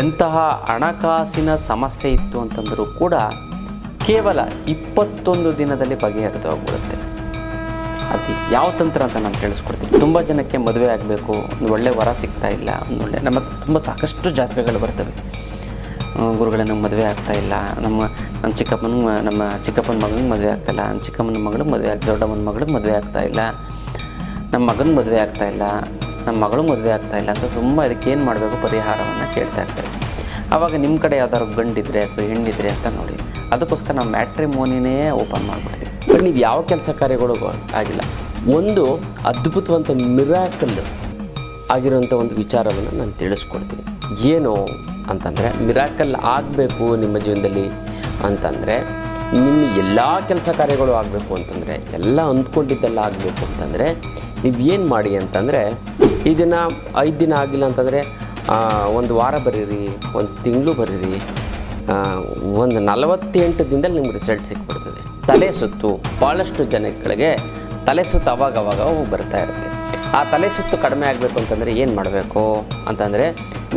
ಎಂತಹ ಹಣಕಾಸಿನ ಸಮಸ್ಯೆ ಇತ್ತು ಅಂತಂದರೂ ಕೂಡ ಕೇವಲ ಇಪ್ಪತ್ತೊಂದು ದಿನದಲ್ಲಿ ಬಗೆಹರಿದು ಹೋಗ್ಬಿಡುತ್ತೆ. ಅದು ಯಾವ ತಂತ್ರ ಅಂತ ನಾನು ತಿಳಿಸ್ಕೊಡ್ತೀನಿ. ತುಂಬ ಜನಕ್ಕೆ ಮದುವೆ ಆಗಬೇಕು, ಒಂದು ಒಳ್ಳೆ ವರ ಸಿಗ್ತಾ ಇಲ್ಲ, ಒಂದು ಒಳ್ಳೆ ನಮ್ಮ ತುಂಬ ಸಾಕಷ್ಟು ಜಾತಕಗಳು ಬರ್ತವೆ. ಗುರುಗಳ, ನಮ್ಗೆ ಮದುವೆ ಆಗ್ತಾ ಇಲ್ಲ, ನಮ್ಮ ನಮ್ಮ ಚಿಕ್ಕಪ್ಪನ ನಮ್ಮ ಚಿಕ್ಕಪ್ಪನ ಮಗನಿಗೆ ಮದುವೆ ಆಗ್ತಾ ಇಲ್ಲ, ನಮ್ಮ ಚಿಕ್ಕಮ್ಮನ ಮಗಳಿಗೆ ಮದುವೆ ಆಗ್ತಾ ದೊಡ್ಡಮ್ಮನ ಮಗಳಿಗೆ ಮದುವೆ ಆಗ್ತಾ ಇಲ್ಲ, ನಮ್ಮ ಮಗನ ಮದುವೆ ಆಗ್ತಾ ಇಲ್ಲ ನಮ್ಮ ಮಗಳು ಮದುವೆ ಆಗ್ತಾ ಇಲ್ಲ ಅಂತ ತುಂಬ ಅದಕ್ಕೆ ಏನು ಮಾಡಬೇಕು ಪರಿಹಾರವನ್ನು ಕೇಳ್ತಾ ಇರ್ತಾರೆ. ಆವಾಗ ನಿಮ್ಮ ಕಡೆ ಯಾವ್ದಾದ್ರು ಗಂಡಿದ್ರೆ ಅಥವಾ ಹೆಣ್ಣಿದ್ರೆ ಅಂತ ನೋಡಿ. ಅದಕ್ಕೋಸ್ಕರ ನಾವು ಮ್ಯಾಟ್ರಿಮೋನಿನೇ ಓಪನ್ ಮಾಡಿಬಿಡ್ತೀವಿ. ಬಟ್ ನೀವು ಯಾವ ಕೆಲಸ ಕಾರ್ಯಗಳು ಆಗಿಲ್ಲ. ಒಂದು ಅದ್ಭುತವಂತ ಮಿರಾಕಲ್ ಆಗಿರುವಂಥ ಒಂದು ವಿಚಾರವನ್ನು ನಾನು ತಿಳಿಸ್ಕೊಡ್ತೀನಿ. ಏನು ಅಂತಂದರೆ, ಮಿರಾಕಲ್ ಆಗಬೇಕು ನಿಮ್ಮ ಜೀವನದಲ್ಲಿ ಅಂತಂದರೆ, ನಿಮ್ಮ ಎಲ್ಲ ಕೆಲಸ ಕಾರ್ಯಗಳು ಆಗಬೇಕು ಅಂತಂದರೆ, ಎಲ್ಲ ಅಂದ್ಕೊಂಡಿದ್ದೆಲ್ಲ ಆಗಬೇಕು ಅಂತಂದರೆ, ನೀವು ಏನು ಮಾಡಿ ಅಂತಂದರೆ ಇದನ್ನು ಐದು ದಿನ ಆಗಿಲ್ಲ ಅಂತಂದರೆ ಒಂದು ವಾರ ಬರೀರಿ, ಒಂದು ತಿಂಗಳು ಬರೀರಿ ಒಂದು ನಲವತ್ತೆಂಟು ದಿನದಲ್ಲಿ ನಿಮ್ಗೆ ರಿಸಲ್ಟ್ ಸಿಕ್ಬಿಡ್ತದೆ. ತಲೆ ಸುತ್ತು ಭಾಳಷ್ಟು ಜನಗಳಿಗೆ ತಲೆ ಸುತ್ತು ಅವಾಗ ಅವಾಗ ಬರ್ತಾ ಇರುತ್ತೆ. ಆ ತಲೆ ಸುತ್ತು ಕಡಿಮೆ ಆಗಬೇಕು ಅಂತಂದರೆ ಏನು ಮಾಡಬೇಕು? ಅಂತಂದರೆ,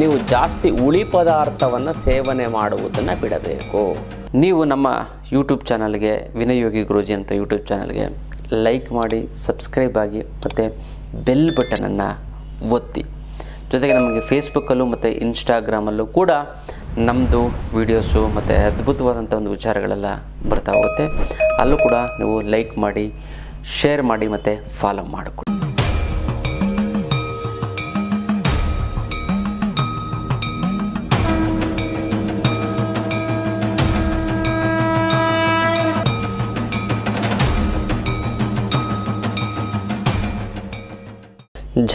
ನೀವು ಜಾಸ್ತಿ ಉಳಿ ಪದಾರ್ಥವನ್ನು ಸೇವನೆ ಮಾಡುವುದನ್ನು ಬಿಡಬೇಕು. ನೀವು ನಮ್ಮ ಯೂಟ್ಯೂಬ್ ಚಾನಲ್ಗೆ ವಿನಯೋಗಿ ಯೋಗಿ ಗುರೂಜಿ ಅಂತ ಯೂಟ್ಯೂಬ್ ಚಾನಲ್ಗೆ ಲೈಕ್ ಮಾಡಿ ಸಬ್ಸ್ಕ್ರೈಬ್ ಆಗಿ, ಮತ್ತು ಬೆಲ್ ಬಟನನ್ನು ಒತ್ತಿ. ಜೊತೆಗೆ ನಮಗೆ ಫೇಸ್ಬುಕ್ಕಲ್ಲೂ ಮತ್ತು ಇನ್ಸ್ಟಾಗ್ರಾಮಲ್ಲೂ ಕೂಡ ನಮ್ಮದು ವೀಡಿಯೋಸು ಮತ್ತು ಅದ್ಭುತವಾದಂಥ ಒಂದು ವಿಚಾರಗಳೆಲ್ಲ ಬರ್ತಾ ಹೋಗುತ್ತೆ. ಅಲ್ಲೂ ಕೂಡ ನೀವು ಲೈಕ್ ಮಾಡಿ ಶೇರ್ ಮಾಡಿ ಮತ್ತು ಫಾಲೋ ಮಾಡಿಕೊಡಿ.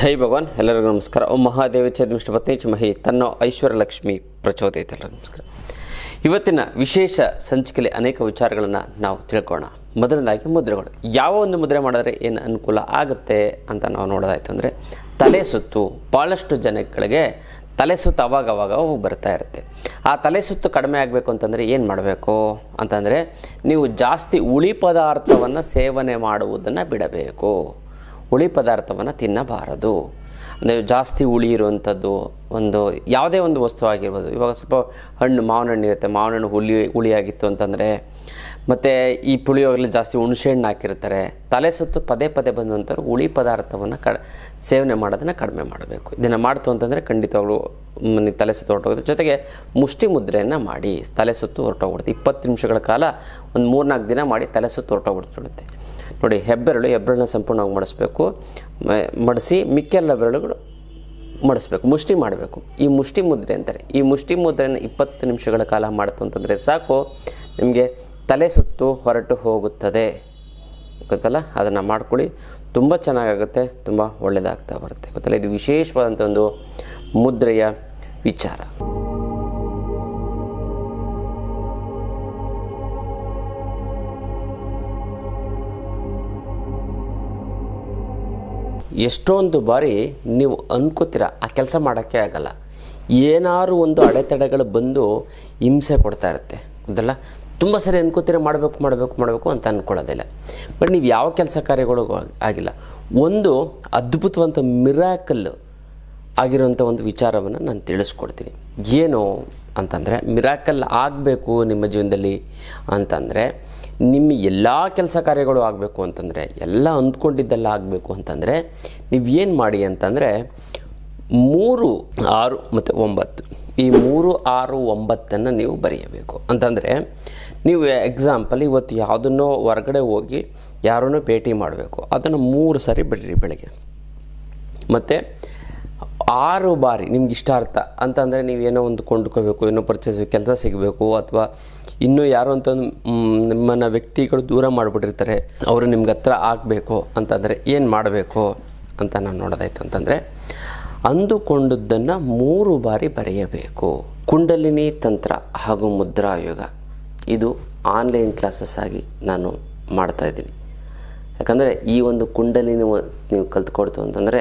ಜೈ ಭಗವಾನ್. ಎಲ್ಲರಿಗೂ ನಮಸ್ಕಾರ. ಓಂ ಮಹಾದೇವ ಚದ್ಮಿಷ್ಟಪತ್ನಿ ಚಮಹಿ ತನ್ನ ಐಶ್ವರ್ಯ ಲಕ್ಷ್ಮಿ ಪ್ರಚೋದಯಿತ. ಎಲ್ಲರಿಗೂ ನಮಸ್ಕಾರ. ಇವತ್ತಿನ ವಿಶೇಷ ಸಂಚಿಕೆಯಲ್ಲಿ ಅನೇಕ ವಿಚಾರಗಳನ್ನು ನಾವು ತಿಳ್ಕೋಣ ಮೊದಲನೇದಾಗಿ ಮುದ್ರೆಗಳು. ಯಾವ ಒಂದು ಮುದ್ರೆ ಮಾಡಿದ್ರೆ ಏನು ಅನುಕೂಲ ಆಗುತ್ತೆ ಅಂತ ನಾವು ನೋಡೋದಾಯ್ತು ಅಂದರೆ, ತಲೆ ಸುತ್ತು. ಭಾಳಷ್ಟು ಜನಗಳಿಗೆ ತಲೆ ಸುತ್ತು ಅವಾಗ ಅವಾಗ ಬರ್ತಾ ಇರುತ್ತೆ. ಆ ತಲೆ ಸುತ್ತು ಕಡಿಮೆ ಆಗಬೇಕು ಅಂತಂದರೆ ಏನು ಮಾಡಬೇಕು ಅಂತಂದರೆ, ನೀವು ಜಾಸ್ತಿ ಉಳಿ ಪದಾರ್ಥವನ್ನು ಸೇವನೆ ಮಾಡುವುದನ್ನು ಬಿಡಬೇಕು. ಹುಳಿ ಪದಾರ್ಥವನ್ನು ತಿನ್ನಬಾರದು. ಅಂದರೆ ಜಾಸ್ತಿ ಹುಳಿ ಇರುವಂಥದ್ದು ಒಂದು, ಯಾವುದೇ ಒಂದು ವಸ್ತು ಆಗಿರ್ಬೋದು. ಇವಾಗ ಸ್ವಲ್ಪ ಹಣ್ಣು ಮಾವಿನ ಹಣ್ಣು ಇರುತ್ತೆ. ಮಾವಿನ ಹಣ್ಣು ಹುಳಿ, ಹುಳಿಯಾಗಿತ್ತು ಅಂತಂದರೆ, ಮತ್ತು ಈ ಪುಳಿಯೋಗರಲ್ಲಿ ಜಾಸ್ತಿ ಹುಣಸೆ ಹಣ್ಣು ಹಾಕಿರ್ತಾರೆ. ತಲೆ ಸುತ್ತು ಪದೇ ಪದೇ ಬಂದಂಥವ್ರು ಹುಳಿ ಪದಾರ್ಥವನ್ನು ಕ ಸೇವನೆ ಮಾಡೋದನ್ನು ಕಡಿಮೆ ಮಾಡಬೇಕು. ಇದನ್ನು ಮಾಡ್ತು ಅಂತಂದರೆ ಖಂಡಿತವಾಗ್ಲೂ ಮನೆ ತಲೆ ಸುತ್ತು ಹೊರಟೋಗುತ್ತೆ. ಜೊತೆಗೆ ಮುಷ್ಟಿ ಮುದ್ರೆಯನ್ನು ಮಾಡಿ, ತಲೆ ಸುತ್ತು ಹೊರಟೋಗ್ಬಿಡುತ್ತೆ. ಇಪ್ಪತ್ತು ನಿಮಿಷಗಳ ಕಾಲ ಒಂದು ಮೂರ್ನಾಲ್ಕು ದಿನ ಮಾಡಿ ತಲೆ ಸುತ್ತು ಹೊರಟೋಗ್ಬಿಡ್ತಿರುತ್ತೆ ನೋಡಿ, ಹೆಬ್ಬೆರಳು ಹೆಬ್ಬೆರಳನ್ನ ಸಂಪೂರ್ಣವಾಗಿ ಮಡಿಸ್ಬೇಕು. ಮಡಿಸಿ ಮಿಕ್ಕೆಲ್ಲ ಬೆರಳುಗಳು ಮಡಿಸ್ಬೇಕು, ಮುಷ್ಟಿ ಮಾಡಬೇಕು. ಈ ಮುಷ್ಟಿ ಮುದ್ರೆ ಅಂತಾರೆ, ಈ ಮುಷ್ಟಿ ಮುದ್ರೆಯನ್ನು ಇಪ್ಪತ್ತು ನಿಮಿಷಗಳ ಕಾಲ ಮಾಡ್ತು ಅಂತಂದರೆ ಸಾಕು, ನಿಮಗೆ ತಲೆ ಸುತ್ತು ಹೊರಟು ಹೋಗುತ್ತದೆ. ಗೊತ್ತಲ್ಲ? ಅದನ್ನು ಮಾಡ್ಕೊಳ್ಳಿ, ತುಂಬ ಚೆನ್ನಾಗಾಗುತ್ತೆ, ತುಂಬ ಒಳ್ಳೆಯದಾಗ್ತಾ ಬರುತ್ತೆ. ಗೊತ್ತಲ್ಲ? ಇದು ವಿಶೇಷವಾದಂಥ ಒಂದು ಮುದ್ರೆಯ ವಿಚಾರ. ಎಷ್ಟೊಂದು ಬಾರಿ ನೀವು ಅನ್ಕೋತೀರ, ಆ ಕೆಲಸ ಮಾಡೋಕ್ಕೆ ಆಗಲ್ಲ. ಏನಾದ್ರು ಒಂದು ಅಡೆತಡೆಗಳು ಬಂದು ಹಿಂಸೆ ಕೊಡ್ತಾ ಇರುತ್ತೆ. ಅದಲ್ಲ ತುಂಬ ಸರಿ ಅನ್ಕೋತೀರ, ಮಾಡಬೇಕು ಮಾಡಬೇಕು ಮಾಡಬೇಕು ಅಂತ ಅಂದ್ಕೊಳ್ಳೋದಿಲ್ಲ ಬಟ್ ನೀವು ಯಾವ ಕೆಲಸ ಕಾರ್ಯಗಳು ಆಗಿಲ್ಲ. ಒಂದು ಅದ್ಭುತವಂತ ಮಿರಾಕಲ್ ಆಗಿರುವಂಥ ಒಂದು ವಿಚಾರವನ್ನು ನಾನು ತಿಳಿಸ್ಕೊಡ್ತೀನಿ. ಏನು ಅಂತಂದರೆ, ಮಿರಾಕಲ್ ಆಗಬೇಕು ನಿಮ್ಮ ಜೀವನದಲ್ಲಿ ಅಂತಂದರೆ ನಿಮ್ಮ ಎಲ್ಲ ಕೆಲಸ ಕಾರ್ಯಗಳು ಆಗಬೇಕು ಅಂತಂದರೆ, ಎಲ್ಲ ಅಂದ್ಕೊಂಡಿದ್ದೆಲ್ಲ ಆಗಬೇಕು ಅಂತಂದರೆ, ನೀವು ಏನು ಮಾಡಿ ಅಂತಂದರೆ, ಮೂರು ಆರು ಮತ್ತು ಒಂಬತ್ತು. ಈ ಮೂರು ಆರು ಒಂಬತ್ತನ್ನು ನೀವು ಬರೆಯಬೇಕು. ಅಂತಂದರೆ, ನೀವು ಎಕ್ಸಾಂಪಲ್ ಇವತ್ತು ಯಾವುದನ್ನೋ ಹೊರಗಡೆ ಹೋಗಿ ಯಾರನ್ನೋ ಭೇಟಿ ಮಾಡಬೇಕು. ಅದನ್ನು ಮೂರು ಸಾರಿ ಬಿಡ್ರಿ ಬೆಳಗ್ಗೆ. ಮತ್ತು ಆರು ಬಾರಿ ನಿಮ್ಗೆ ಇಷ್ಟಾರ್ಥ ಅಂತಂದರೆ ಏನೋ ಒಂದು ಕೊಂಡ್ಕೋಬೇಕು ಏನೋ ಪರ್ಚೇಸ್ ಕೆಲಸ ಸಿಗಬೇಕು ಅಥವಾ ಇನ್ನೂ ಯಾರೋ ಅಂತ ಒಂದು ಮ್, ನಿಮ್ಮನ್ನ ವ್ಯಕ್ತಿಗಳು ದೂರ ಮಾಡಿಬಿಟ್ಟಿರ್ತಾರೆ ಅವರು ನಿಮ್ಗೆ ಹತ್ರ ಆಗಬೇಕು ಅಂತಂದರೆ ಏನು ಮಾಡಬೇಕು ಅಂತ ನಾನು ನೋಡೋದಾಯ್ತು ಅಂತಂದರೆ ಅಂದುಕೊಂಡದ್ದನ್ನು ಮೂರು ಬಾರಿ ಬರೆಯಬೇಕು. ಕುಂಡಲಿನಿ ತಂತ್ರ ಹಾಗೂ ಮುದ್ರಾಯೋಗ ಇದು ಆನ್ಲೈನ್ ಕ್ಲಾಸಸ್ ಆಗಿ ನಾನು ಮಾಡ್ತಾಯಿದ್ದೀನಿ ಯಾಕಂದರೆ ಈ ಒಂದು ಕುಂಡಲಿನಿ ನೀವು ಕಲ್ತ್ಕೊಡ್ತು ಅಂತಂದರೆ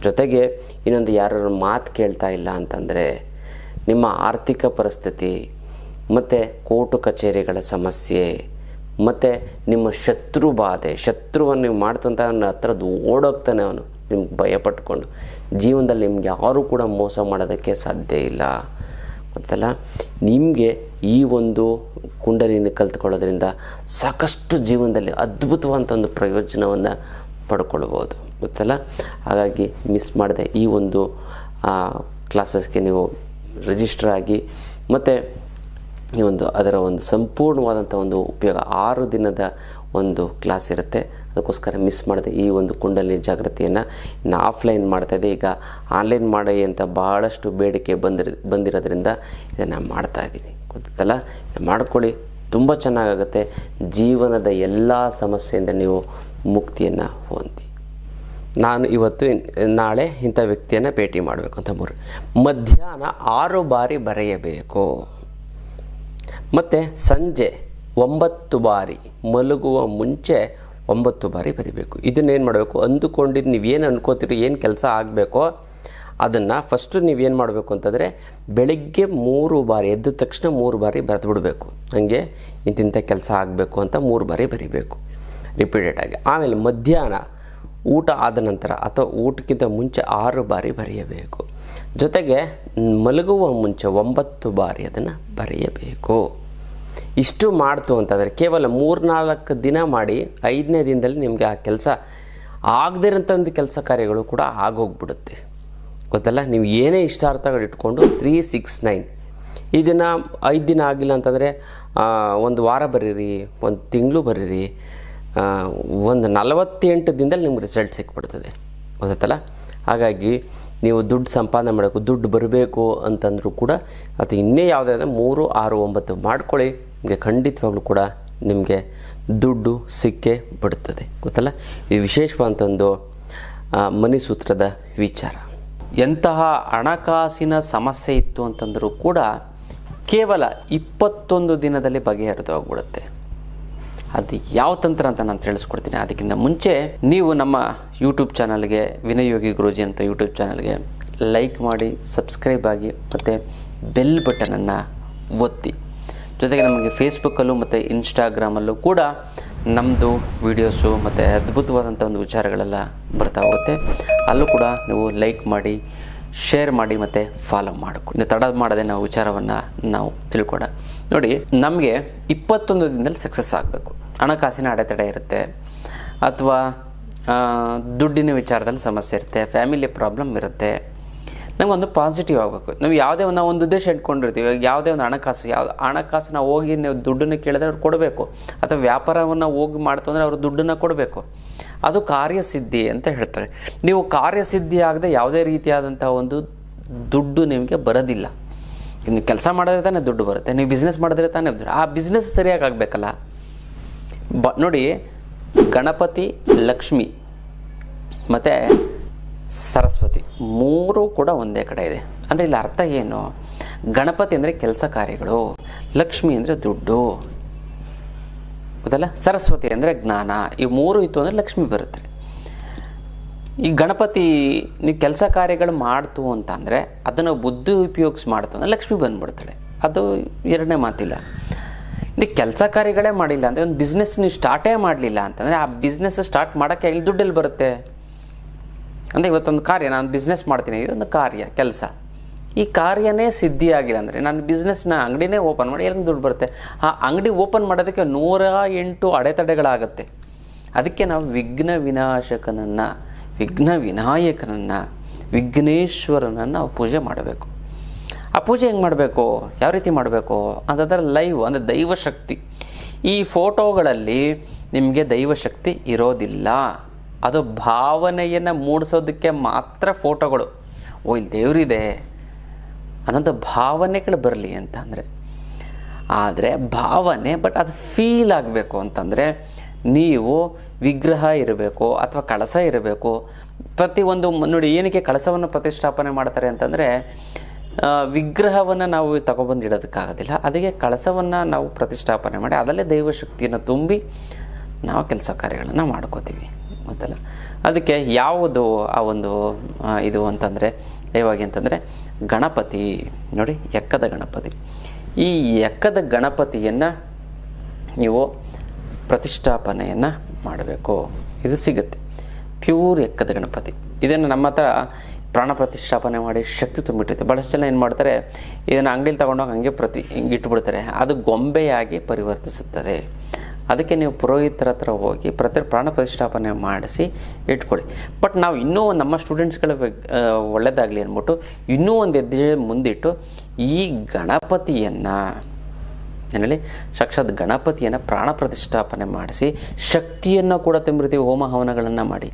ಜೊತೆಗೆ ಇನ್ನೊಂದು ಯಾರು ಮಾತು ಕೇಳ್ತಾ ಇಲ್ಲ ಅಂತಂದರೆ ನಿಮ್ಮ ಆರ್ಥಿಕ ಪರಿಸ್ಥಿತಿ, ಮತ್ತು ಕೋರ್ಟು ಕಚೇರಿಗಳ ಸಮಸ್ಯೆ, ಮತ್ತು ನಿಮ್ಮ ಶತ್ರು ಬಾಧೆ, ಶತ್ರುವನ್ನು ನೀವು ಮಾಡ್ತಂತ ಅವನ ಹತ್ರ ಓಡೋಗ್ತಾನೆ ಅವನು. ನಿಮ್ಗೆ ಭಯಪಟ್ಕೊಂಡು ಜೀವನದಲ್ಲಿ ನಿಮ್ಗೆ ಯಾರೂ ಕೂಡ ಮೋಸ ಮಾಡೋದಕ್ಕೆ ಸಾಧ್ಯ ಇಲ್ಲ. ಗೊತ್ತಲ್ಲ? ನಿಮಗೆ ಈ ಒಂದು ಕುಂಡಲಿನ ಕಲ್ತ್ಕೊಳ್ಳೋದ್ರಿಂದ ಸಾಕಷ್ಟು ಜೀವನದಲ್ಲಿ ಅದ್ಭುತವಾದಂಥ ಒಂದು ಪ್ರಯೋಜನವನ್ನು ಪಡ್ಕೊಳ್ಬೋದು ಗೊತ್ತಲ್ಲ? ಹಾಗಾಗಿ ಮಿಸ್ ಮಾಡದೆ ಈ ಒಂದು ಕ್ಲಾಸಸ್ಗೆ ನೀವು ರಿಜಿಸ್ಟರ್ ಆಗಿ, ಮತ್ತು ಈ ಒಂದು ಅದರ ಒಂದು ಸಂಪೂರ್ಣವಾದಂಥ ಒಂದು ಉಪಯೋಗ ಆರು ದಿನದ ಒಂದು ಕ್ಲಾಸ್ ಇರುತ್ತೆ. ಅದಕ್ಕೋಸ್ಕರ ಮಿಸ್ ಮಾಡದೆ ಈ ಒಂದು ಕುಂಡಲಿ ಜಾಗೃತಿಯನ್ನು ಇನ್ನು ಆಫ್ಲೈನ್ ಇದೆ. ಈಗ ಆನ್ಲೈನ್ ಮಾಡಿ ಅಂತ ಭಾಳಷ್ಟು ಬೇಡಿಕೆ ಬಂದಿರ, ಬಂದಿರೋದ್ರಿಂದ ಇದನ್ನು ಮಾಡ್ತಾಯಿದ್ದೀನಿ ಗೊತ್ತಲ್ಲ? ಇದನ್ನ ಮಾಡ್ಕೊಳ್ಳಿ. ತುಂಬ ಚೆನ್ನಾಗಾಗುತ್ತೆ. ಜೀವನದ ಎಲ್ಲ ಸಮಸ್ಯೆಯಿಂದ ನೀವು ಮುಕ್ತಿಯನ್ನು ಹೊಂದಿ. ನಾನು ಇವತ್ತು ನಾಳೆ ಇಂಥ ವ್ಯಕ್ತಿಯನ್ನು ಭೇಟಿ ಮಾಡಬೇಕು ಅಂತ ಮೂರು. ಮಧ್ಯಾಹ್ನ ಆರು ಬಾರಿ ಬರೆಯಬೇಕು. ಮತ್ತು ಸಂಜೆ ಒಂಬತ್ತು ಬಾರಿ, ಮಲಗುವ ಮುಂಚೆ ಒಂಬತ್ತು ಬಾರಿ ಬರಿಬೇಕು. ಇದನ್ನೇನು ಮಾಡಬೇಕು? ಅಂದುಕೊಂಡಿದ್ದು ನೀವೇನು ಅನ್ಕೋತೀರಿ, ಏನು ಕೆಲಸ ಆಗಬೇಕೋ, ಅದನ್ನು ಫಸ್ಟು ನೀವೇನು ಮಾಡಬೇಕು ಅಂತಂದರೆ, ಬೆಳಿಗ್ಗೆ ಮೂರು ಬಾರಿ, ಎದ್ದ ತಕ್ಷಣ ಮೂರು ಬಾರಿ ಬರೆದು ಬಿಡಬೇಕು. ಹಾಗೆ ಇಂತಿಂಥ ಕೆಲಸ ಆಗಬೇಕು ಅಂತ ಮೂರು ಬಾರಿ ಬರಿಬೇಕು. ರಿಪೀಟೆಡಾಗಿ ಆಮೇಲೆ ಮಧ್ಯಾಹ್ನ ಊಟ ಆದ ನಂತರ ಅಥವಾ ಊಟಕ್ಕಿಂತ ಮುಂಚೆ ಆರು ಬಾರಿ ಬರೆಯಬೇಕು. ಜೊತೆಗೆ ಮಲಗುವ ಮುಂಚೆ ಒಂಬತ್ತು ಬಾರಿ ಅದನ್ನು ಬರೆಯಬೇಕು. ಇಷ್ಟು ಮಾಡ್ತು ಅಂತಂದರೆ ಕೇವಲ ಮೂರ್ನಾಲ್ಕು ದಿನ ಮಾಡಿ ಐದನೇ ದಿನದಲ್ಲಿ ನಿಮಗೆ ಆ ಕೆಲಸ ಆಗದೇ ಇರೋಂಥ ಒಂದು ಕೆಲಸ ಕಾರ್ಯಗಳು ಕೂಡ ಆಗೋಗ್ಬಿಡುತ್ತೆ. ಗೊತ್ತಲ್ಲ? ನೀವು ಏನೇ ಇಷ್ಟಾರ್ಥಗಳು ಇಟ್ಕೊಂಡು ತ್ರೀ ಸಿಕ್ಸ್ ನೈನ್ ಈ ದಿನ ಐದು ದಿನ ಆಗಿಲ್ಲ ಅಂತಂದರೆ ಒಂದು ವಾರ ಬರೀರಿ, ಒಂದು ತಿಂಗಳು ಬರೀರಿ ಒಂದು ನಲವತ್ತೆಂಟು ದಿನದಲ್ಲಿ ನಿಮ್ಗೆ ರಿಸಲ್ಟ್ ಸಿಕ್ಬಿಡ್ತದೆ. ಗೊತ್ತಲ್ಲ ಹಾಗಾಗಿ ನೀವು ದುಡ್ಡು ಸಂಪಾದನೆ ಮಾಡಬೇಕು, ದುಡ್ಡು ಬರಬೇಕು ಅಂತಂದರೂ ಕೂಡ ಅಥವಾ ಇನ್ನೇ ಯಾವುದಾದ್ರೆ ಮೂರು, ಆರು, ಒಂಬತ್ತು ಮಾಡ್ಕೊಳ್ಳಿ. ನಿಮಗೆ ಖಂಡಿತವಾಗ್ಲೂ ಕೂಡ ನಿಮಗೆ ದುಡ್ಡು ಸಿಕ್ಕೇ ಬಿಡ್ತದೆ. ಗೊತ್ತಲ್ಲ? ಈ ವಿಶೇಷವಾದಂಥ ಒಂದು ಮನಿ ಸೂತ್ರದ ವಿಚಾರ. ಎಂತಹ ಹಣಕಾಸಿನ ಸಮಸ್ಯೆ ಇತ್ತು ಅಂತಂದರೂ ಕೂಡ ಕೇವಲ ಇಪ್ಪತ್ತೊಂದು ದಿನದಲ್ಲಿ ಬಗೆಹರಿದು ಹೋಗ್ಬಿಡುತ್ತೆ. ಅದು ಯಾವ ತಂತ್ರ ಅಂತ ನಾನು ತಿಳಿಸ್ಕೊಡ್ತೀನಿ. ಅದಕ್ಕಿಂತ ಮುಂಚೆ ನೀವು ನಮ್ಮ ಯೂಟ್ಯೂಬ್ ಚಾನಲ್ಗೆ ವಿನಯೋಗಿ ಗುರುಜಿ ಅಂತ ಯೂಟ್ಯೂಬ್ ಚಾನಲ್ಗೆ ಲೈಕ್ ಮಾಡಿ, ಸಬ್ಸ್ಕ್ರೈಬ್ ಆಗಿ ಮತ್ತು ಬೆಲ್ ಬಟನನ್ನು ಒತ್ತಿ. ಜೊತೆಗೆ ನಮಗೆ ಫೇಸ್ಬುಕ್ಕಲ್ಲೂ ಮತ್ತು ಇನ್ಸ್ಟಾಗ್ರಾಮಲ್ಲೂ ಕೂಡ ನಮ್ಮದು ವೀಡಿಯೋಸು ಮತ್ತು ಅದ್ಭುತವಾದಂಥ ಒಂದು ವಿಚಾರಗಳೆಲ್ಲ ಬರ್ತಾ ಹೋಗುತ್ತೆ. ಅಲ್ಲೂ ಕೂಡ ನೀವು ಲೈಕ್ ಮಾಡಿ, ಶೇರ್ ಮಾಡಿ ಮತ್ತು ಫಾಲೋ ಮಾಡಿಕೊಂಡು ನೀವು ತಡ ಮಾಡದೆ ನಾವು ವಿಚಾರವನ್ನು ನಾವು ತಿಳ್ಕೊಡ. ನೋಡಿ, ನಮಗೆ ಇಪ್ಪತ್ತೊಂದು ದಿನದಲ್ಲಿ ಸಕ್ಸಸ್ ಆಗಬೇಕು. ಹಣಕಾಸಿನ ಅಡೆತಡೆ ಇರುತ್ತೆ ಅಥವಾ ದುಡ್ಡಿನ ವಿಚಾರದಲ್ಲಿ ಸಮಸ್ಯೆ ಇರುತ್ತೆ ಫ್ಯಾಮಿಲಿ ಪ್ರಾಬ್ಲಮ್ ಇರುತ್ತೆ. ನಮಗೊಂದು ಪಾಸಿಟಿವ್ ಆಗಬೇಕು. ನಾವು ಯಾವುದೇ ಒಂದು ಒಂದು ಉದ್ದೇಶ ಇಟ್ಕೊಂಡಿರ್ತೀವಿ. ಯಾವುದೇ ಒಂದು ಹಣಕಾಸು ಯಾವ ಹಣಕಾಸು ನಾವು ಹೋಗಿ ನೀವು ದುಡ್ಡನ್ನು ಕೇಳಿದ್ರೆ ಅವ್ರು ಕೊಡಬೇಕು. ಅಥವಾ ವ್ಯಾಪಾರವನ್ನು ಹೋಗಿ ಮಾಡ್ತು ಅಂದರೆ ಅವರು ದುಡ್ಡನ್ನು ಕೊಡಬೇಕು. ಅದು ಕಾರ್ಯಸಿದ್ಧಿ ಅಂತ ಹೇಳ್ತಾರೆ. ನೀವು ಕಾರ್ಯಸಿದ್ಧಿ ಆಗದೆ ಯಾವುದೇ ರೀತಿಯಾದಂಥ ಒಂದು ದುಡ್ಡು ನಿಮಗೆ ಬರೋದಿಲ್ಲ. ನೀವು ಕೆಲಸ ಮಾಡಿದ್ರೆ ತಾನೇ ದುಡ್ಡು ಬರುತ್ತೆ. ನೀವು ಬಿಸ್ನೆಸ್ ಮಾಡಿದ್ರೆ ತಾನೇ ಆ ಬಿಸ್ನೆಸ್ ಸರಿಯಾಗಿ ಆಗಬೇಕಲ್ಲ. ಬ, ನೋಡಿ, ಗಣಪತಿ, ಲಕ್ಷ್ಮಿ, ಮತ್ತು ಸರಸ್ವತಿ, ಮೂರೂ ಕೂಡ ಒಂದೇ ಕಡೆ ಇದೆ. ಅಂದರೆ ಇಲ್ಲಿ ಅರ್ಥ ಏನು? ಗಣಪತಿ ಅಂದರೆ ಕೆಲಸ ಕಾರ್ಯಗಳು, ಲಕ್ಷ್ಮಿ ಅಂದರೆ ದುಡ್ಡು, ಗೊತ್ತಲ್ಲ? ಸರಸ್ವತಿ ಅಂದರೆ ಜ್ಞಾನ, ಈ ಮೂರು ಇತ್ತು ಅಂದರೆ ಲಕ್ಷ್ಮಿ ಬರುತ್ತೆ. ಈ ಗಣಪತಿ ನೀವು ಕೆಲಸ ಕಾರ್ಯಗಳು ಮಾಡ್ತು ಅಂತಂದರೆ ಅದನ್ನು ಬುದ್ಧಿ ಉಪಯೋಗಿಸಿ ಮಾಡ್ತು ಅಂದರೆ ಲಕ್ಷ್ಮಿ ಬಂದ್ಬಿಡ್ತಾಳೆ. ಅದು ಎರಡನೇ ಮಾತಿಲ್ಲ. ನೀವು ಕೆಲಸ ಕಾರ್ಯಗಳೇ ಮಾಡಿಲ್ಲ ಅಂದರೆ ಒಂದು ಬಿಸ್ನೆಸ್ ನೀವು ಸ್ಟಾರ್ಟೇ ಮಾಡಲಿಲ್ಲ ಅಂತಂದರೆ ಆ ಬಿಸ್ನೆಸ್ ಸ್ಟಾರ್ಟ್ ಮಾಡೋಕ್ಕೆ ಇಲ್ಲಿ ದುಡ್ಡೆಲ್ಲಿ ಬರುತ್ತೆ? ಅಂದರೆ ಇವತ್ತೊಂದು ಕಾರ್ಯ, ನಾನು ಬಿಸ್ನೆಸ್ ಮಾಡ್ತೀನಿ ಇದೊಂದು ಕಾರ್ಯ, ಕೆಲಸ. ಈ ಕಾರ್ಯನೇ ಸಿದ್ಧಿ ಆಗಿಲ್ಲ ಅಂದರೆ ನಾನು ಬಿಸ್ನೆಸ್ನ ಅಂಗಡಿನೇ ಓಪನ್ ಮಾಡಿ ಎಲ್ಲಿ ದುಡ್ಡು ಬರುತ್ತೆ? ಆ ಅಂಗಡಿ ಓಪನ್ ಮಾಡೋದಕ್ಕೆ ನೂರ ಎಂಟು ಅಡೆತಡೆಗಳಾಗುತ್ತೆ. ಅದಕ್ಕೆ ನಾವು ವಿಘ್ನ ವಿನಾಶಕನನ್ನು, ವಿಘ್ನ ವಿನಾಯಕನನ್ನು, ವಿಘ್ನೇಶ್ವರನನ್ನು ನಾವು ಪೂಜೆ ಮಾಡಬೇಕು. ಆ ಪೂಜೆ ಹೆಂಗೆ ಮಾಡಬೇಕು? ಯಾವ ರೀತಿ ಮಾಡಬೇಕು? ಅಂತಂದರೆ ಲೈವ್, ಅಂದರೆ ದೈವಶಕ್ತಿ ಈ ಫೋಟೋಗಳಲ್ಲಿ ನಿಮಗೆ ದೈವಶಕ್ತಿ ಇರೋದಿಲ್ಲ. ಅದು ಭಾವನೆಯನ್ನು ಮೂಡಿಸೋದಕ್ಕೆ ಮಾತ್ರ ಫೋಟೋಗಳು. ಓ, ಇಲ್ಲಿ ದೇವರಿದೆ. ಅನ್ನೋದು ಭಾವನೆಗಳು ಬರಲಿ ಅಂತ ಅಂದರೆ ಆದರೆ ಭಾವನೆ, ಬಟ್ ಅದು ಫೀಲ್ ಆಗಬೇಕು ಅಂತಂದರೆ ನೀವು ವಿಗ್ರಹ ಇರಬೇಕು ಅಥವಾ ಕಳಸ ಇರಬೇಕು. ಪ್ರತಿಯೊಂದು ನೋಡಿ, ಏನಕ್ಕೆ ಕಳಸವನ್ನು ಪ್ರತಿಷ್ಠಾಪನೆ ಮಾಡ್ತಾರೆ ಅಂತಂದರೆ ವಿಗ್ರಹವನ್ನು ನಾವು ತಗೊಬಂದು ಇಡೋದಕ್ಕಾಗೋದಿಲ್ಲ ಅದಕ್ಕೆ ಕಳಸವನ್ನು ನಾವು ಪ್ರತಿಷ್ಠಾಪನೆ ಮಾಡಿ ಅದರಲ್ಲೇ ದೈವಶಕ್ತಿಯನ್ನು ತುಂಬಿ ನಾವು ಕೆಲಸ ಕಾರ್ಯಗಳನ್ನು ಮಾಡ್ಕೋತೀವಿ ಗೊತ್ತಲ್ಲ ಅದಕ್ಕೆ ಯಾವುದು ಆ ಒಂದು ಇದು ಅಂತಂದರೆ, ದಯವಾಗಿ ಅಂತಂದರೆ, ಗಣಪತಿ, ನೋಡಿ, ಎಕ್ಕದ ಗಣಪತಿ. ಈ ಎಕ್ಕದ ಗಣಪತಿಯನ್ನು ನೀವು ಪ್ರತಿಷ್ಠಾಪನೆಯನ್ನು ಮಾಡಬೇಕು. ಇದು ಸಿಗುತ್ತೆ. ಪ್ಯೂರ್ ಎಕ್ಕದ ಗಣಪತಿ. ಇದನ್ನು ನಮ್ಮ ಹತ್ರ ಪ್ರಾಣ ಪ್ರತಿಷ್ಠಾಪನೆ ಮಾಡಿ ಶಕ್ತಿ ತುಂಬಿಟ್ಟಿರುತ್ತೆ ಭಾಳಷ್ಟು ಜನ ಏನು ಮಾಡ್ತಾರೆ, ಇದನ್ನು ಅಂಗಡಿಲಿ ತೊಗೊಂಡೋಗಿ ಹಂಗೆ ಪ್ರತಿ ಹಿಂಗೆ ಇಟ್ಬಿಡ್ತಾರೆ. ಅದು ಗೊಂಬೆಯಾಗಿ ಪರಿವರ್ತಿಸುತ್ತದೆ. ಅದಕ್ಕೆ ನೀವು ಪುರೋಹಿತರ ಹತ್ರ ಹೋಗಿ ಪ್ರತಿ ಪ್ರಾಣ ಪ್ರತಿಷ್ಠಾಪನೆ ಮಾಡಿಸಿ ಇಟ್ಕೊಳ್ಳಿ. ಬಟ್ ನಾವು ಇನ್ನೂ ನಮ್ಮ ಸ್ಟೂಡೆಂಟ್ಸ್ಗಳ ಒಳ್ಳೆಯದಾಗಲಿ ಅಂದ್ಬಿಟ್ಟು ಇನ್ನೂ ಒಂದು ಹೆಜ್ಜೆ ಮುಂದಿಟ್ಟು ಈ ಗಣಪತಿಯನ್ನು ಏನೇಳಿ ಸಾಕ್ಷಾತ್ ಗಣಪತಿಯನ್ನು ಪ್ರಾಣ ಪ್ರತಿಷ್ಠಾಪನೆ ಮಾಡಿಸಿ ಶಕ್ತಿಯನ್ನು ಕೂಡ ತುಂಬಿರ್ತೀವಿ ಹೋಮ ಹವನಗಳನ್ನು ಮಾಡಿ.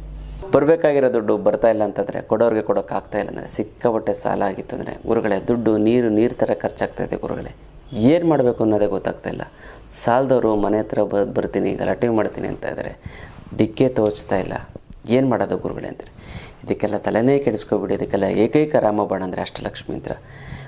ಬರಬೇಕಾಗಿರೋ ದುಡ್ಡು ಬರ್ತಾ ಇಲ್ಲ ಅಂತಂದರೆ ಕೊಡೋರಿಗೆ ಕೊಡೋಕ್ಕಾಗ್ತಾ ಇಲ್ಲ ಅಂದರೆ ಸಿಕ್ಕಾಪಟ್ಟೆ ಸಾಲ ಆಗಿತ್ತು ಅಂದರೆ ಗುರುಗಳೇ, ದುಡ್ಡು, ನೀರು ನೀರು ಥರ ಖರ್ಚಾಗ್ತಾಯಿದೆ ಗುರುಗಳೇ. ಏನು ಮಾಡಬೇಕು ಅನ್ನೋದೇ ಗೊತ್ತಾಗ್ತಾ ಇಲ್ಲ. ಸಾಲದವರು ಮನೆ ಹತ್ರ ಬ, ಬರ್ತೀನಿ, ಗಲಾಟೆ ಮಾಡ್ತೀನಿ ಅಂತ ಇದ್ದಾರೆ ಡಿಕ್ಕೆ ತೋಚ್ತಾ ಇಲ್ಲ. ಏನು ಮಾಡೋದು ಗುರುಗಳೇ ಅಂದರೆ? ಇದಕ್ಕೆಲ್ಲ ತಲೆನೇ ಕೆಡಿಸ್ಕೊಬಿಡಿ, ಇದಕ್ಕೆಲ್ಲ ಏಕೈಕ ರಾಮಬಾಣ ಅಂದರೆ ಅಷ್ಟಲಕ್ಷ್ಮಿ ಅಂತ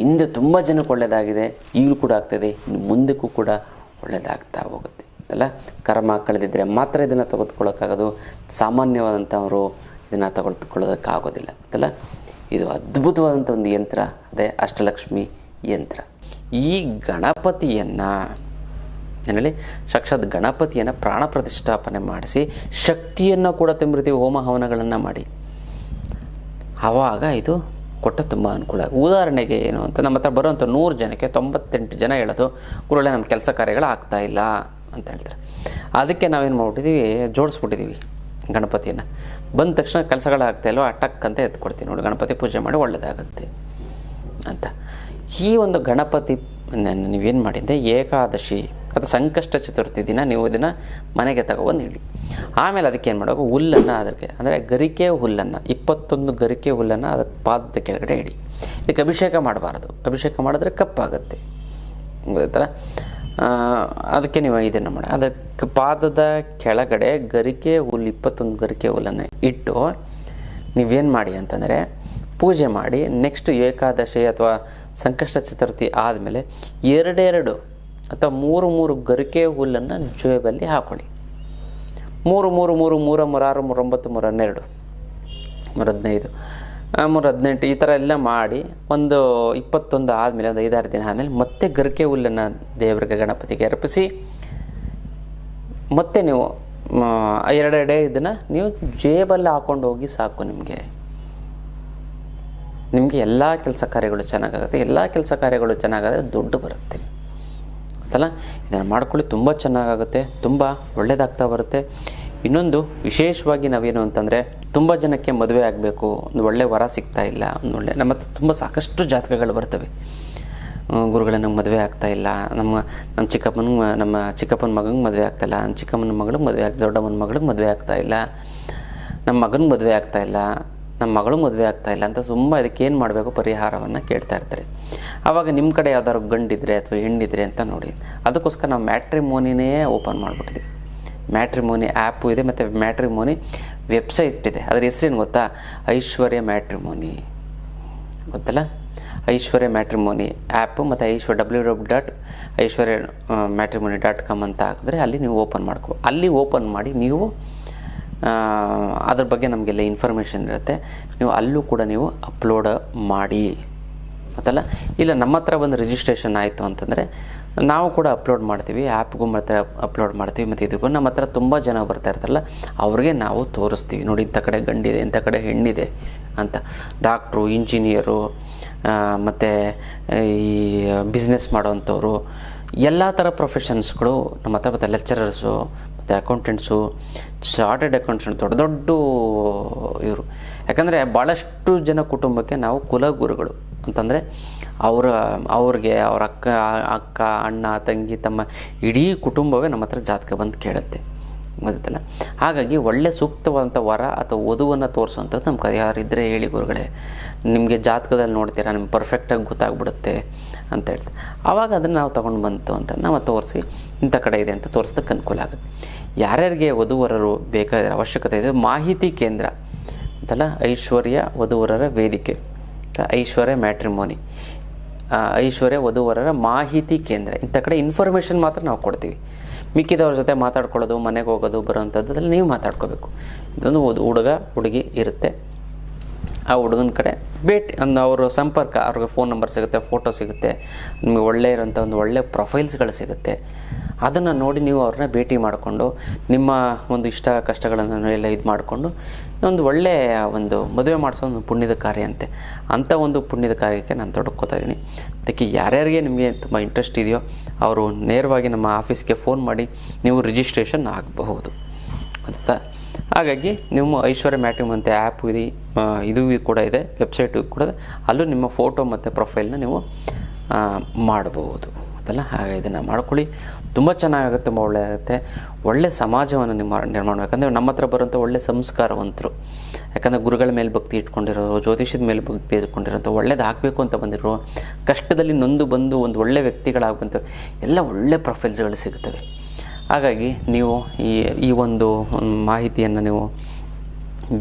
ಹಿಂದೆ ತುಂಬ ಜನಕ್ಕೆ ಒಳ್ಳೆಯದಾಗಿದೆ ಈಗಲೂ ಕೂಡ ಆಗ್ತದೆ, ಇನ್ನು ಮುಂದಕ್ಕೂ ಕೂಡ ಒಳ್ಳೆಯದಾಗ್ತಾ ಹೋಗುತ್ತೆ ಅಲ್ಲ ಕರ್ಮ ಕಳೆದಿದ್ದರೆ ಮಾತ್ರ ಇದನ್ನು ತೆಗೆದುಕೊಳ್ಳೋಕ್ಕಾಗೋದು, ಸಾಮಾನ್ಯವಾದಂಥವರು ಇದನ್ನು ತೆಗೆದುಕೊಳ್ಳೋದಕ್ಕಾಗೋದಿಲ್ಲ, ಗೊತ್ತಲ್ಲ? ಇದು ಅದ್ಭುತವಾದಂಥ ಒಂದು ಯಂತ್ರ, ಅದೇ ಅಷ್ಟಲಕ್ಷ್ಮಿ ಯಂತ್ರ. ಈ ಗಣಪತಿಯನ್ನು ಏನೇಳಿ ಸಾಕ್ಷಾತ್ ಗಣಪತಿಯನ್ನು ಪ್ರಾಣ ಪ್ರತಿಷ್ಠಾಪನೆ ಮಾಡಿಸಿ, ಶಕ್ತಿಯನ್ನು ಕೂಡ ತುಂಬಿರ್ತೀವಿ ಹೋಮ ಹವನಗಳನ್ನು ಮಾಡಿ. ಆವಾಗ ಇದು ಕೊಟ್ಟ ತುಂಬ ಅನುಕೂಲ. ಉದಾಹರಣೆಗೆ ಏನು ಅಂತ, ನಮ್ಮ ಹತ್ರ ಬರುವಂಥ ನೂರು ಜನಕ್ಕೆ ತೊಂಬತ್ತೆಂಟು ಜನ ಹೇಳೋದು ಗುರುಗಳೇ ನಮ್ಮ ಕೆಲಸ ಕಾರ್ಯಗಳು ಆಗ್ತಾ ಇಲ್ಲ ಅಂತ ಹೇಳ್ತಾರೆ. ಅದಕ್ಕೆ ನಾವೇನು ಮಾಡ್ಬಿಟ್ಟಿದ್ದೀವಿ ಜೋಡಿಸ್ಬಿಟ್ಟಿದ್ದೀವಿ ಗಣಪತಿಯನ್ನು. ಬಂದ ತಕ್ಷಣ ಕೆಲಸಗಳು ಆಗ್ತಾ ಅಟಕ್ ಟಕ್ ಅಂತ ಎತ್ಕೊಡ್ತೀವಿ ನೋಡಿ, ಗಣಪತಿ ಪೂಜೆ ಮಾಡಿ ಒಳ್ಳೆಯದಾಗುತ್ತೆ ಅಂತ. ಈ ಒಂದು ಗಣಪತಿ ನೀವೇನು ಮಾಡಿದ್ದೆ, ಏಕಾದಶಿ ಅದು ಸಂಕಷ್ಟ ಚತುರ್ಥಿ ದಿನ, ನೀವು ಇದನ್ನು ಮನೆಗೆ ತಗೊಬಂದು ಇಡಿ. ಆಮೇಲೆ ಅದಕ್ಕೆ ಏನು ಮಾಡಬೇಕು ಹುಲ್ಲನ್ನು ಅದಕ್ಕೆ, ಅಂದರೆ ಗರಿಕೆ ಹುಲ್ಲನ್ನು, ಇಪ್ಪತ್ತೊಂದು ಗರಿಕೆ ಹುಲ್ಲನ್ನು ಅದಕ್ಕೆ ಪಾದದ ಕೆಳಗಡೆ ಇಡಿ. ಇದಕ್ಕೆ ಅಭಿಷೇಕ ಮಾಡಬಾರ್ದು. ಅಭಿಷೇಕ ಮಾಡಿದ್ರೆ ಕಪ್ಪಾಗುತ್ತೆ. ಗೊತ್ತಾಯ್ತಲ್ಲ ಅದಕ್ಕೆ ನೀವು ಇದನ್ನು ಮಾಡಿ. ಅದಕ್ಕೆ ಪಾದದ ಕೆಳಗಡೆ ಗರಿಕೆ ಹುಲ್ಲು, ಇಪ್ಪತ್ತೊಂದು ಗರಿಕೆ ಹುಲ್ಲನ್ನು ಇಟ್ಟು ನೀವೇನು ಮಾಡಿ ಅಂತಂದರೆ, ಪೂಜೆ ಮಾಡಿ, ನೆಕ್ಸ್ಟ್ ಏಕಾದಶಿ ಅಥವಾ ಸಂಕಷ್ಟ ಚತುರ್ಥಿ ಆದಮೇಲೆ ಎರಡೆರಡು ಅಥವಾ ಮೂರು ಮೂರು ಗರಿಕೆ ಹುಲ್ಲನ್ನು ಜೇಬಲ್ಲಿ ಹಾಕೊಳ್ಳಿ. ಮೂರು ಮೂರು ಮೂರು ಮೂರ ಮೂರಾರು ಮೂರೊಂಬತ್ತು ಮೂರು ಹನ್ನೆರಡು ಮೂರು ಹದಿನೈದು ಮೂರು ಹದಿನೆಂಟು ಈ ಥರ ಎಲ್ಲ ಮಾಡಿ ಒಂದು ಇಪ್ಪತ್ತೊಂದು ಆದಮೇಲೆ ಒಂದು ಐದಾರು ದಿನ ಆದಮೇಲೆ ಮತ್ತೆ ಗರಿಕೆ ಹುಲ್ಲನ್ನು ದೇವರಿಗೆ ಗಣಪತಿಗೆ ಅರ್ಪಿಸಿ, ಮತ್ತೆ ನೀವು ಎರಡೆಡೆ ಇದನ್ನು ನೀವು ಜೇಬಲ್ಲಿ ಹಾಕೊಂಡು ಹೋಗಿ ಸಾಕು ನಿಮಗೆ. ನಿಮಗೆ ಎಲ್ಲ ಕೆಲಸ ಕಾರ್ಯಗಳು ಚೆನ್ನಾಗಾಗುತ್ತೆ. ಎಲ್ಲ ಕೆಲಸ ಕಾರ್ಯಗಳು ಚೆನ್ನಾಗಾದರೆ ದುಡ್ಡು ಬರುತ್ತೆ. ಗೊತ್ತಲ್ಲ? ಇದನ್ನು ಮಾಡ್ಕೊಳ್ಳಿ, ತುಂಬ ಚೆನ್ನಾಗಾಗುತ್ತೆ, ತುಂಬ ಒಳ್ಳೆಯದಾಗ್ತಾ ಬರುತ್ತೆ. ಇನ್ನೊಂದು, ವಿಶೇಷವಾಗಿ ನಾವೇನು ಅಂತಂದರೆ, ತುಂಬ ಜನಕ್ಕೆ ಮದುವೆ ಆಗಬೇಕು, ಒಂದು ಒಳ್ಳೆ ವರ ಸಿಗ್ತಾ ಇಲ್ಲ, ಒಂದು ಒಳ್ಳೆ, ನಮ್ಮ ಹತ್ರ ತುಂಬ ಸಾಕಷ್ಟು ಜಾತಕಗಳು ಬರ್ತವೆ. ಗುರುಗಳೇ ನಮ್ಗೆ ಮದುವೆ ಆಗ್ತಾ ಇಲ್ಲ, ನಮ್ಮ ನಮ್ಮ ಚಿಕ್ಕಪ್ಪನ ನಮ್ಮ ಚಿಕ್ಕಪ್ಪನ ಮಗನಿಗೆ ಮದುವೆ ಆಗ್ತಾ ಇಲ್ಲ ನಮ್ಮ ಚಿಕ್ಕಮ್ಮನ ಮಗಳಿಗೆ ಮದುವೆ ಆಗ್ತಾ, ದೊಡ್ಡಮ್ಮನ ಮಗಳಿಗೆ ಮದುವೆ ಆಗ್ತಾ ಇಲ್ಲ ನಮ್ಮ ಮಗನ ಮದುವೆ ಆಗ್ತಾ ಇಲ್ಲ ನಮ್ಮ ಮಗಳು ಮದುವೆ ಆಗ್ತಾ ಇಲ್ಲ ಅಂತ ತುಂಬ ಏನು ಮಾಡಬೇಕು ಪರಿಹಾರವನ್ನು ಕೇಳ್ತಾ ಇರ್ತಾರೆ. ಆವಾಗ ನಿಮ್ಮ ಕಡೆ ಯಾವ್ದಾದ್ರು ಗಂಡಿದ್ರೆ ಅಥವಾ ಹೆಣ್ಣಿದ್ರೆ ಅಂತ ನೋಡಿ. ಅದಕ್ಕೋಸ್ಕರ ನಾವು ಮ್ಯಾಟ್ರಿಮೋನಿನೇ ಓಪನ್ ಮಾಡಿಬಿಟ್ಟಿದ್ವಿ. ಮ್ಯಾಟ್ರಿಮೋನಿ ಆ್ಯಪು ಇದೆ ಮತ್ತು ಮ್ಯಾಟ್ರಿಮೋನಿ ವೆಬ್ಸೈಟ್ ಇದೆ. ಅದ್ರ ಹೆಸ್ರೇನು ಗೊತ್ತಾ? ಐಶ್ವರ್ಯ ಮ್ಯಾಟ್ರಿಮೋನಿ. ಗೊತ್ತಲ್ಲ? ಐಶ್ವರ್ಯ ಮ್ಯಾಟ್ರಿಮೋನಿ ಆ್ಯಪು ಮತ್ತು Aishwarya W W dot Aishwarya matrimony dot com ಅಂತ ಹಾಕಿದ್ರೆ ಅಲ್ಲಿ ನೀವು ಓಪನ್ ಮಾಡ್ಕೋ ಅಲ್ಲಿ ಓಪನ್ ಮಾಡಿ ನೀವು ಅದ್ರ ಬಗ್ಗೆ ನಮಗೆಲ್ಲ ಇನ್ಫಾರ್ಮೇಷನ್ ಇರುತ್ತೆ. ನೀವು ಅಲ್ಲೂ ಕೂಡ ನೀವು ಅಪ್ಲೋಡ್ ಮಾಡಿ. ಗೊತ್ತಲ್ಲ ಇಲ್ಲ, ನಮ್ಮ ಹತ್ರ ಬಂದು ರಿಜಿಸ್ಟ್ರೇಷನ್ ಆಯಿತು ಅಂತಂದರೆ ನಾವು ಕೂಡ ಅಪ್ಲೋಡ್ ಮಾಡ್ತೀವಿ ಆ್ಯಪ್ಗೂ ಮತ್ತೆ ಅಪ್ಲೋಡ್ ಮಾಡ್ತೀವಿ, ಮತ್ತು ಇದಕ್ಕೂ ನಮ್ಮ ಹತ್ರ ತುಂಬ ಜನ ಬರ್ತಾ ಇರ್ತಾರಲ್ಲ, ಅವ್ರಿಗೆ ನಾವು ತೋರಿಸ್ತೀವಿ. ನೋಡಿ, ಇಂಥ ಕಡೆ ಗಂಡಿದೆ, ಇಂಥ ಕಡೆ ಹೆಣ್ಣಿದೆ ಅಂತ. ಡಾಕ್ಟ್ರು ಇಂಜಿನಿಯರು ಮತ್ತು ಈ ಬಿಸ್ನೆಸ್ ಮಾಡೋವಂಥವ್ರು, ಎಲ್ಲ ಥರ ಪ್ರೊಫೆಷನ್ಸ್ಗಳು ನಮ್ಮ ಹತ್ರ ಮತ್ತು ಲೆಕ್ಚರರ್ಸು ಮತ್ತು ಅಕೌಂಟೆಂಟ್ಸು ಚಾರ್ಟೆಡ್ ಅಕೌಂಟೆಂಟ್ ದೊಡ್ಡ ದೊಡ್ಡ ಇವರು. ಯಾಕಂದರೆ ಭಾಳಷ್ಟು ಜನ ಕುಟುಂಬಕ್ಕೆ ನಾವು ಕುಲಗುರುಗಳು. ಅಂತಂದರೆ ಅವರ, ಅವ್ರಿಗೆ ಅವ್ರ ಅಕ್ಕ ಅಕ್ಕ, ಅಣ್ಣ, ತಂಗಿ, ತಮ್ಮ ಇಡೀ ಕುಟುಂಬವೇ ನಮ್ಮ ಹತ್ರ ಜಾತಕ ಬಂದು ಕೇಳುತ್ತೆ. ಗೊತ್ತಲ್ಲ ಹಾಗಾಗಿ ಒಳ್ಳೆ ಸೂಕ್ತವಾದಂಥ ವರ ಅಥವಾ ವಧುವನ್ನು ತೋರಿಸುವಂಥದ್ದು ನಮ್ಮ ಕೈ ಯಾರಿದ್ದರೆ ಹೇಳಿ ಗುರುಗಳೇ. ನಿಮಗೆ ಜಾತಕದಲ್ಲಿ ನೋಡ್ತೀರಾ, ನಿಮ್ಗೆ ಪರ್ಫೆಕ್ಟಾಗಿ ಗೊತ್ತಾಗ್ಬಿಡುತ್ತೆ ಅಂತ ಹೇಳ್ತಾರೆ ಆವಾಗ ಅದನ್ನು ನಾವು ತೊಗೊಂಡು ಬಂತು ಅಂತ ನಾವು ತೋರಿಸಿ, ಇಂಥ ಕಡೆ ಇದೆ ಅಂತ ತೋರಿಸೋದಕ್ಕೆ ಅನುಕೂಲ ಆಗುತ್ತೆ. ಯಾರ್ಯಾರಿಗೆ ವಧುವರರು ಬೇಕಾದ ಅವಶ್ಯಕತೆ ಇದೆ, ಮಾಹಿತಿ ಕೇಂದ್ರ. ಅಂತಲ್ಲ, ಐಶ್ವರ್ಯ ವಧುವರರ ವೇದಿಕೆ ಐಶ್ವರ್ಯ ಮ್ಯಾಟ್ರಿಮೋನಿ. ಐಶ್ವರ್ಯ ವಧುವರರ ಮಾಹಿತಿ ಕೇಂದ್ರ. ಇಂಥ ಕಡೆ ಇನ್ಫಾರ್ಮೇಷನ್ ಮಾತ್ರ ನಾವು ಕೊಡ್ತೀವಿ. ಮಿಕ್ಕಿದವ್ರ ಜೊತೆ ಮಾತಾಡ್ಕೊಳ್ಳೋದು, ಮನೆಗೆ ಹೋಗೋದು ಬರೋವಂಥದ್ದಲ್ಲಿ ನೀವು ಮಾತಾಡ್ಕೋಬೇಕು. ಇದೊಂದು ಹುಡ್- ಹುಡುಗ, ಹುಡುಗಿ ಇರುತ್ತೆ. ಆ ಹುಡುಗನ ಕಡೆ ಭೇಟಿ, ಒಂದು ಅವರ ಸಂಪರ್ಕ, ಅವ್ರಿಗೆ ಫೋನ್ ನಂಬರ್ ಸಿಗುತ್ತೆ ಫೋಟೋ ಸಿಗುತ್ತೆ. ನಿಮಗೆ ಒಳ್ಳೆ ಇರೋಂಥ ಒಂದು ಒಳ್ಳೆ ಪ್ರೊಫೈಲ್ಸ್ಗಳು ಸಿಗುತ್ತೆ. ಅದನ್ನು ನೋಡಿ ನೀವು ಅವ್ರನ್ನ ಭೇಟಿ ಮಾಡಿಕೊಂಡು, ನಿಮ್ಮ ಒಂದು ಇಷ್ಟ ಕಷ್ಟಗಳನ್ನು ಎಲ್ಲ ಇದು ಮಾಡಿಕೊಂಡು, ಒಂದು ಒಳ್ಳೆಯ ಒಂದು ಮದುವೆ ಮಾಡಿಸೋ ಒಂದು ಪುಣ್ಯದ ಕಾರ್ಯ ಅಂತೆ. ಅಂಥ ಒಂದು ಪುಣ್ಯದ ಕಾರ್ಯಕ್ಕೆ ನಾನು ತೊಡಕೋತಾ ಇದ್ದೀನಿ ಅದಕ್ಕೆ ಯಾರ್ಯಾರಿಗೆ ನಿಮಗೆ ತುಂಬ ಇಂಟ್ರೆಸ್ಟ್ ಇದೆಯೋ, ಅವರು ನೇರವಾಗಿ ನಮ್ಮ ಆಫೀಸ್ಗೆ ಫೋನ್ ಮಾಡಿ ನೀವು ರಿಜಿಸ್ಟ್ರೇಷನ್ ಆಗಬಹುದು. ಗೊತ್ತಾ ಹಾಗಾಗಿ ನಿಮ್ಮ ಐಶ್ವರ್ಯ ಮ್ಯಾಟ್ರಿಮ್ ಅಂತ ಆ್ಯಪ್ ಇದೆ ಇದು ಕೂಡ ಇದೆ ವೆಬ್ಸೈಟು ಕೂಡ. ಅಲ್ಲೂ ನಿಮ್ಮ ಫೋಟೋ ಮತ್ತು ಪ್ರೊಫೈಲ್ನ ನೀವು ಮಾಡಬಹುದು. ಅದಲ್ಲ ಹಾಗೆ ಇದನ್ನು ಮಾಡ್ಕೊಳ್ಳಿ. ತುಂಬ ಚೆನ್ನಾಗಾಗುತ್ತೆ ತುಂಬ ಒಳ್ಳೆಯದಾಗುತ್ತೆ. ಒಳ್ಳೆ ಸಮಾಜವನ್ನು ನಿಮ್ಮ ನಿರ್ಮಾಣ ಯಾಕಂದರೆ ನಮ್ಮ ಹತ್ರ ಬರುವಂಥ ಒಳ್ಳೆ ಸಂಸ್ಕಾರವಂತರು. ಯಾಕಂದರೆ ಗುರುಗಳ ಮೇಲೆ ಭಕ್ತಿ ಇಟ್ಕೊಂಡಿರೋರು, ಜ್ಯೋತಿಷ್ಯದ ಮೇಲೆ ಭಕ್ತಿ ಇಟ್ಕೊಂಡಿರೋಂಥ ಒಳ್ಳೇದಾಗಬೇಕು ಅಂತ ಬಂದಿರೋ, ಕಷ್ಟದಲ್ಲಿ ನೊಂದು ಬಂದು ಒಂದು ಒಳ್ಳೆ ವ್ಯಕ್ತಿಗಳಾಗುವಂಥ ಎಲ್ಲ ಒಳ್ಳೆ ಪ್ರೊಫೈಲ್ಸ್ಗಳು ಸಿಗುತ್ತವೆ ಹಾಗಾಗಿ ನೀವು ಈ ಈ ಒಂದು ಒಂದು ಮಾಹಿತಿಯನ್ನು ನೀವು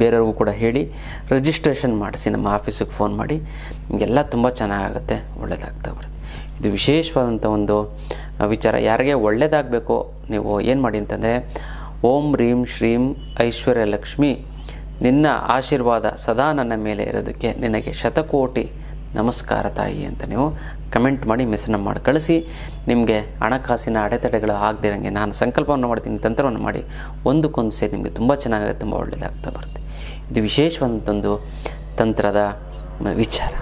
ಬೇರೆಯವ್ರಿಗೂ ಕೂಡ ಹೇಳಿ, ರಿಜಿಸ್ಟ್ರೇಷನ್ ಮಾಡಿಸಿ, ನಮ್ಮ ಆಫೀಸಿಗೆ ಫೋನ್ ಮಾಡಿ, ನಿಮಗೆಲ್ಲ ತುಂಬ ಚೆನ್ನಾಗಾಗುತ್ತೆ ಒಳ್ಳೆಯದಾಗ್ತಾ ಬರುತ್ತೆ. ಇದು ವಿಶೇಷವಾದಂಥ ಒಂದು ವಿಚಾರ. ಯಾರಿಗೆ ಒಳ್ಳೆಯದಾಗಬೇಕು ನೀವು ಏನು ಮಾಡಿ ಅಂತಂದರೆ, ಓಂ ರೀಂ ಶ್ರೀಂ ಐಶ್ವರ್ಯ ಲಕ್ಷ್ಮಿ, ನಿನ್ನ ಆಶೀರ್ವಾದ ಸದಾ ನನ್ನ ಮೇಲೆ ಇರೋದಕ್ಕೆ ನಿನಗೆ ಶತಕೋಟಿ ನಮಸ್ಕಾರ ತಾಯಿ ಅಂತ ನೀವು ಕಮೆಂಟ್ ಮಾಡಿ ಮೆಸೇಜ್ ಮಾಡಿ ಕಳಿಸಿ. ನಿಮಗೆ ಹಣಕಾಸಿನ ಅಡೆತಡೆಗಳು ಆಗದಿರಂಗೆ ನಾನು ಸಂಕಲ್ಪವನ್ನು ಮಾಡ್ತೀನಿ, ತಂತ್ರವನ್ನು ಮಾಡಿ ಒಂದಕ್ಕೊಂದು ಸೇರಿ ನಿಮಗೆ ತುಂಬ ಚೆನ್ನಾಗಿ, ತುಂಬ ಒಳ್ಳೆಯದಾಗ್ತಾ ಬರುತ್ತೆ. ಇದು ವಿಶೇಷವಾದಂಥೊಂದು ತಂತ್ರದ ವಿಚಾರ.